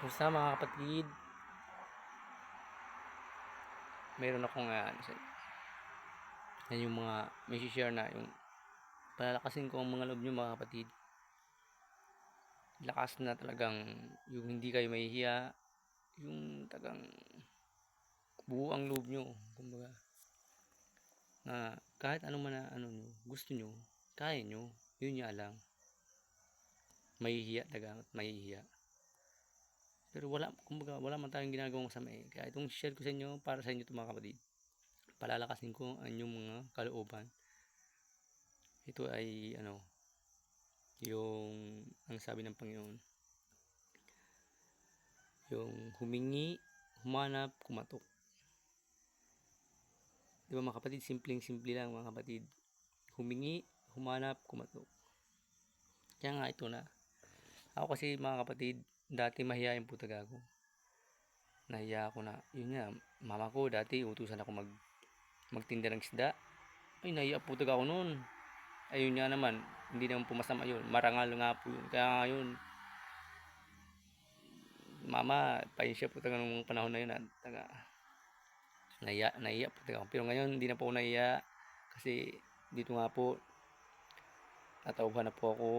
Kumusta mga kapatid? Meron akong uh, ano yan yung mga may share na yung palalakasin ko ang mga loob nyo mga kapatid. Lakas na talagang yung hindi kayo mahihiya, yung tagang buo ang loob nyo. Kumbaga, na kahit ano man na ano nyo, gusto nyo, kaya nyo, yun nga lang. Mahihiya talaga, mahihiya. Pero wala, kumbaga, wala man tayong ginagawang masama eh. Kaya itong share ko sa inyo, para sa inyo ito mga kapatid. Palalakasin ko ang inyong mga kalooban. Ito ay, ano, yung, ang sabi ng Panginoon, yung humingi, humanap, kumatok. Di ba mga kapatid, simpleng-simple lang mga kapatid. Humingi, humanap, kumatok. Kaya nga ito na. Ako kasi mga kapatid, dati mahihayin po taga ako. Nahiya ako na, yun nga, mama ko dati utusan ako mag magtinda ng isda. Ay, nahiya po taga ako noon. Ayun nga naman, hindi naman po masama yun. Marangal nga po yun. Kaya nga yun, mama, pain siya po taga nung panahon na yun. At, taga, nahiya, nahiya po taga ako. Pero ngayon, hindi na po ako. Kasi, dito nga po, natauhan na po ako.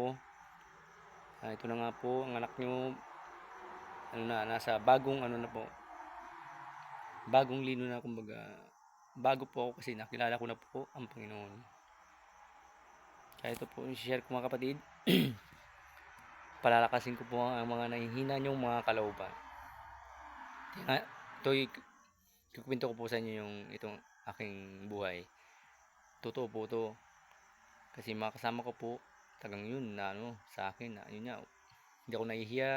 Ah, ito na nga po, ang anak nyo, ano na, nasa bagong ano na po. Bagong lino na, kumbaga, bago po ako kasi nakilala ko na po ang Panginoon. Kaya ito po, share ko mga kapatid. Palalakasin ko po ang mga nahihina nyong mga kalooban. Kaya, ito, kukwento ko po sa inyo yung itong aking buhay. Totoo po to. Kasi mga kasama ko po, tagang yun na ano, sa akin na, yun nga, hindi ako nahihiya.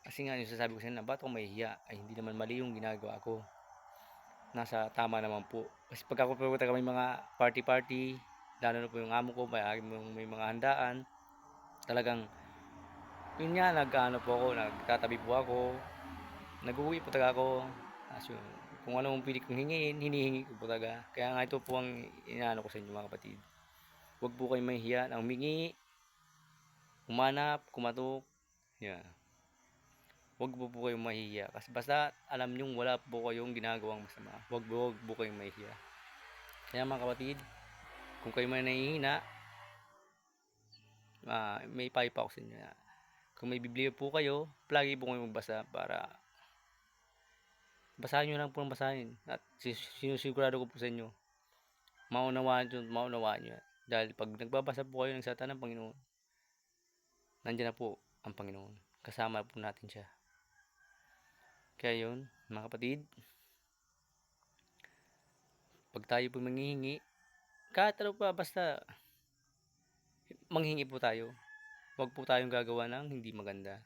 Kasi nga, yung sasabi ko sa inyo ba't ako mahihiya? Ay, hindi naman mali yung ginagawa ko. Nasa tama naman po. Kasi pag ako taga may mga party-party, lalo na po yung amo ko, may, may mga handaan, talagang, yun nga, nag-ano po ako, nagtatabi po ako, nag-uwi po taga ako, As yun, kung ano ang pili kong hingin, hinihingi ko po talaga. Kaya nga ito po ang inaano ko sa inyo mga kapatid. Huwag po kayong mahihiya na humingi, humanap, kumatok. Yeah. Huwag po po kayong mahihiya. Kasi basta alam nyo wala po kayong ginagawang masama. Huwag po, huwag po kayong mahihiya. Kaya mga kapatid, kung kayo man nahihina, uh, may payo pa ako sa inyo. Kung may Biblia po kayo, palagi po kayo magbasa para basahin nyo lang po ng basahin. At sinusigurado ko po sa inyo, maunawaan nyo, maunawaan nyo. Dahil pag nagbabasa po kayo ng salita ng Panginoon, nandiyan na po ang Panginoon. Kasama po natin siya. Kaya yun, mga kapatid, pag tayo po manghihingi, kahit ano pa, basta manghingi po tayo. Huwag po tayong gagawa ng hindi maganda.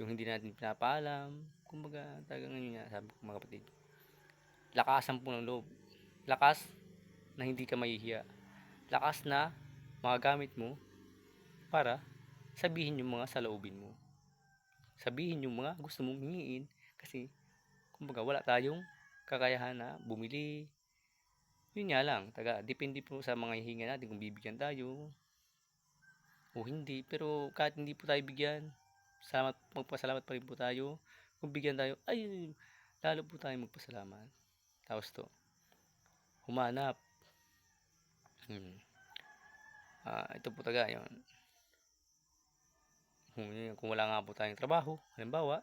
Yung hindi natin pinapaalam, kumbaga, talagang ano niya, sabi ko mga kapatid. Lakasan po ng loob. Lakas na hindi ka mahihiya. Lakas na magagamit mo para sabihin yung mga saloobin mo. Sabihin yung mga gusto mong hingiin kasi kumbaga wala tayong kakayahan na bumili. Yun nga lang, taga, depende po sa mga hihinga natin kung bibigyan tayo o hindi. Pero kahit hindi po tayo bigyan, salamat, magpasalamat pa rin po tayo. Kung bigyan tayo, ay, lalo po tayo magpasalamat. Tapos to, humanap. Hmm. Ah, ito po taga, yun. Kung, kung wala nga po tayong trabaho, halimbawa,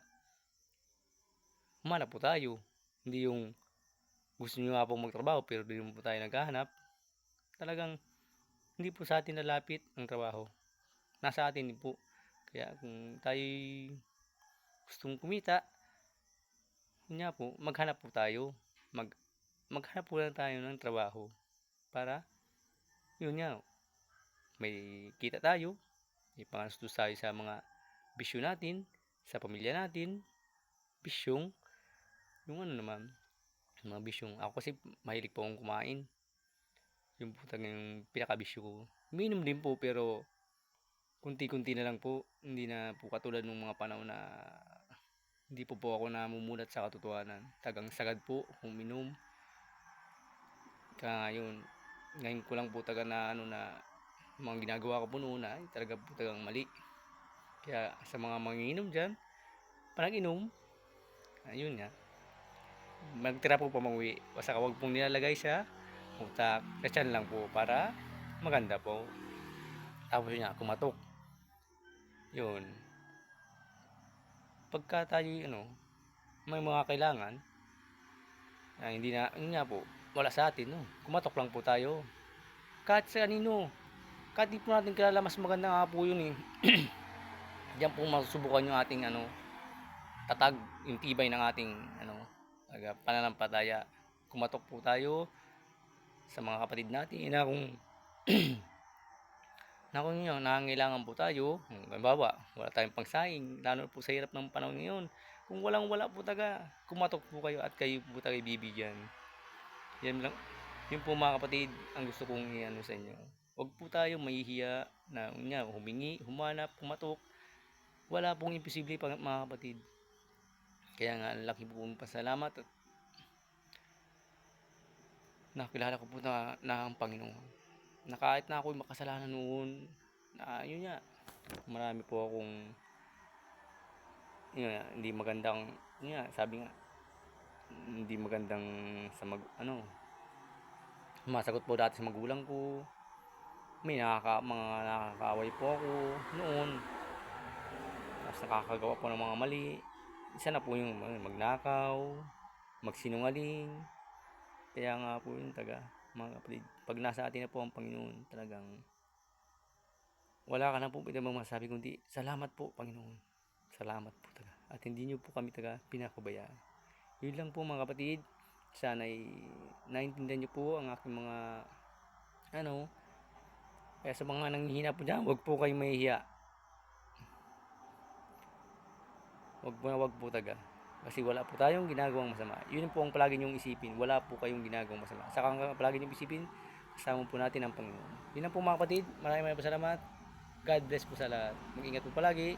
humanap po tayo. Hindi yung gusto nyo nga po magtrabaho pero di mo po tayo naghahanap. Talagang hindi po sa atin nalapit ang trabaho. Nasa atin din po. Kaya kung tayo gustong kumita, nga po, maghanap po tayo. Mag, maghanap po lang tayo ng trabaho. Para, yun nga, may kita tayo, may pangastos tayo sa mga bisyo natin, sa pamilya natin, bisyong, yung ano naman, yung mga bisyong, ako kasi mahilig po akong kumain. Yung po talagang pinakabisyo ko. Minum din po pero kunti-kunti na lang po. Hindi na po katulad ng mga panahon na hindi po po ako namumulat sa katotohanan. Tagang sagad po kung minum. Kaya ngayon, ngayon ko lang po taga na ano na mga ginagawa ko po noon ay talaga po tagang mali. Kaya sa mga manginginom dyan, panag-inom. Ayun nga. Magtira po pamanguwi. Basta wag pong nilalagay sa utak. Tiyan lang po para maganda po. Tapos nga, kumatok. Yun. Pagka tayo, ano, may mga kailangan, na hindi na, yun nga po, wala sa atin, no? Kumatok lang po tayo. Kahit sa kanino, kahit di po natin kilala, mas maganda nga po yun eh. Diyan po masusubukan yung ating, ano, tatag, yung tibay ng ating, ano, taga, pananampataya. Kumatok po tayo sa mga kapatid natin na kung na kung yun, nangangailangan po tayo, halimbawa, wala tayong pangsaing, lalo po sa hirap ng panahon ngayon, kung walang wala po taga, kumatok po kayo at kayo po tayo bibigyan. Yan lang, yun po mga kapatid, ang gusto kong i-ano sa inyo. Huwag po tayo mahihiya na unya, humingi, humanap, kumatok. Wala pong imposible pa mga kapatid. Kaya nga, ang laki po pasalamat at nakilala ko po na, na ang Panginoon. Na kahit na ako'y makasalanan noon, na yun nga, marami po akong yun nga, hindi magandang yun nga, sabi nga hindi magandang sa mag ano masagot po dati sa magulang ko. May nakaka, mga nakakaaway po ako noon. Tapos nakakagawa po ng mga mali isa na po yung ano, magnakaw magsinungaling. Kaya nga po yun taga mga kapatid pag nasa atin na po ang Panginoon talagang wala ka na po pwede masabi kundi salamat po Panginoon. Salamat po taga. At hindi nyo po kami taga pinakubayaan yun lang po mga kapatid. Sana'y naintindihan nyo po ang aking mga ano kaya sa mga nanghihina po dyan huwag po kayong mahihiya huwag po na huwag po taga. Kasi wala po tayong ginagawang masama. Yun po ang palagi nyong isipin. Wala po kayong ginagawang masama. Saka ang palagi nyong isipin kasama po natin ang Panginoon. Yun lang po mga kapatid. Maraming maraming salamat. God bless po sa lahat. Mag ingat po palagi